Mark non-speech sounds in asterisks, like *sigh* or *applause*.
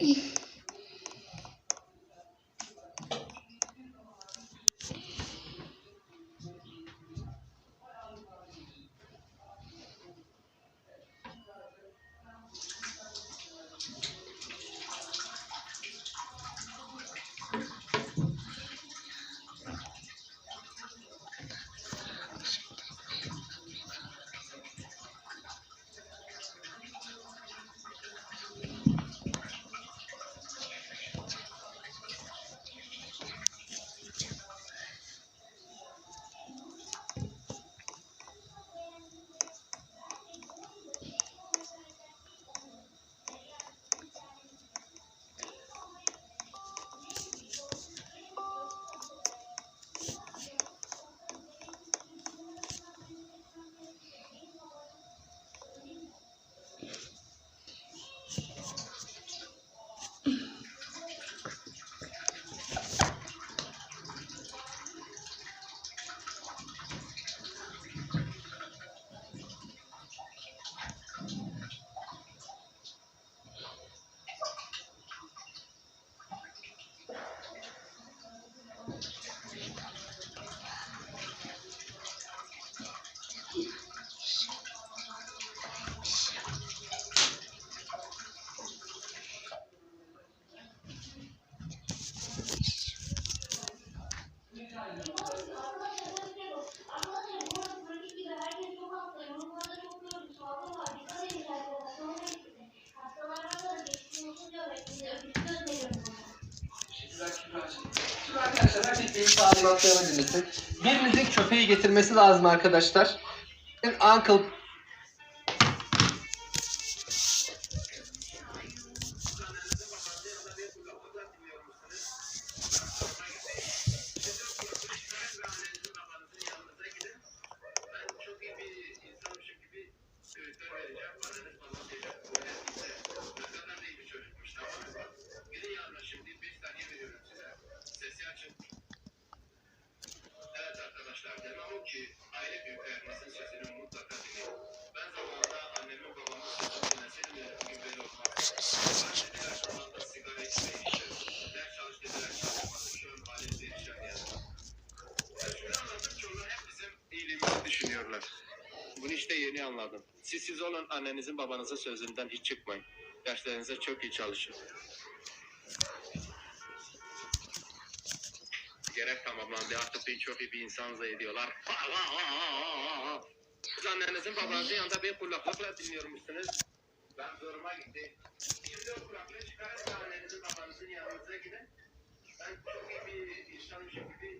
Yeah. *laughs* Benim talimatlarımı dinlesin. Birinizin köpeği getirmesi lazım arkadaşlar. Uncle o ki aile büyüklerinizin sesini mutlaka dinleyin. Ben zamanında annemin babamın sesini dinleseydim de bugün böyle sigara içmeyi içerim. Ders çalış dediler. Şu an halim perişan yani. Ben şunu hep bizim iyiliğimizi düşünüyorlar. Bunu işte yeni anladım. Siz siz olun annenizin babanızın sözünden hiç çıkmayın. Derslerinize çok iyi çalışın. Gerek tamamlandı. Artık beni çok iyi bir insan zannediyorlar. *laughs* Siz annenizin babanızın yanında bir kulaklıkla dinliyormuşsunuz. Ben zoruma gitti. Şimdi o kulaklığı çıkarın da annenizin babanızın yanınıza gidin. Ben çok iyi bir insanmışım gibi